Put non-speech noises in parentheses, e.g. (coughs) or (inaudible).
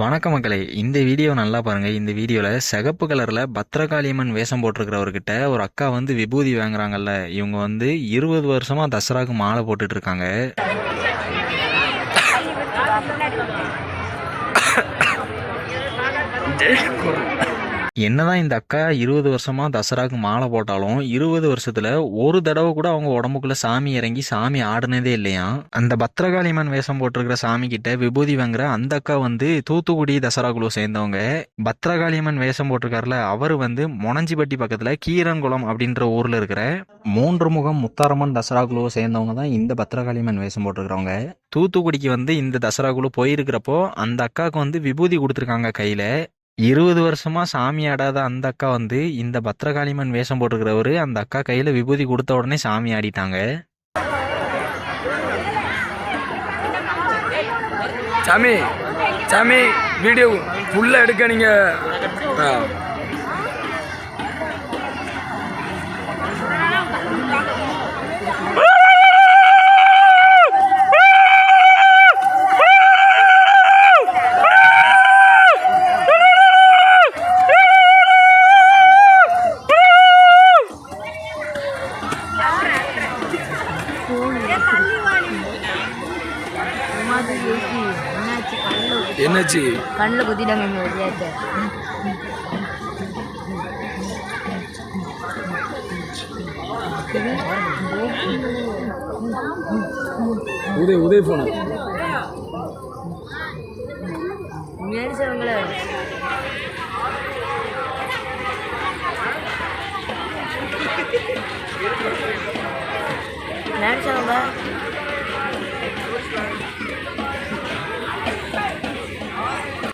வணக்க மக்களே. இந்த வீடியோ நல்லா பாருங்க. இந்த வீடியோவில் சிகப்பு கலரில் பத்திரகாளியம்மன் வேஷம் போட்டிருக்கிறவர்கிட்ட ஒரு அக்கா வந்து விபூதி வாங்குறாங்கல்ல. இவங்க வந்து இருபது வருஷமா தசராக்கு மாலை போட்டுட்டு இருக்காங்க (coughs) என்னதான் இந்த அக்கா இருபது வருஷமா தசராக்கு மாலை போட்டாலும் இருபது வருஷத்துல ஒரு தடவை கூட அவங்க உடம்புக்குள்ள சாமி இறங்கி சாமி ஆடுனதே இல்லையா? அந்த பத்திரகாளியம்மன் வேஷம் போட்டிருக்கிற சாமி கிட்ட விபூதி வாங்குற அந்த அக்கா வந்து தூத்துக்குடி தசரா குழு சேர்ந்தவங்க. பத்திரகாளியம்மன் வேஷம் போட்டிருக்காருல அவர் வந்து மொனஞ்சிப்பட்டி பக்கத்துல கீரன்குளம் அப்படின்ற ஊர்ல இருக்கிற மூன்று முகம் முத்தாரம்மன் தசரா குழுவை சேர்ந்தவங்க தான் இந்த பத்திரகாளியம்மன் வேஷம் போட்டிருக்கிறவங்க. தூத்துக்குடிக்கு வந்து இந்த தசரா குழு போயிருக்கிறப்போ அந்த அக்காவுக்கு வந்து விபூதி கொடுத்துருக்காங்க கையில. இருபது வருஷமா சாமி ஆடாத அந்த அக்கா வந்து இந்த பத்திரகாளியம்மன் வேஷம் போட்டிருக்கிறவரு அந்த அக்கா கையில விபூதி கொடுத்த உடனே சாமி ஆடிட்டாங்க. சாமி சாமி வீடியோ ஃபுல்லாக எடுக்க நீங்கள் என்னாச்சு? கண்ணில் குத்திட்டாங்க எங்கள் விளையாட்டு. உதய உதய போன Nerede çaldı?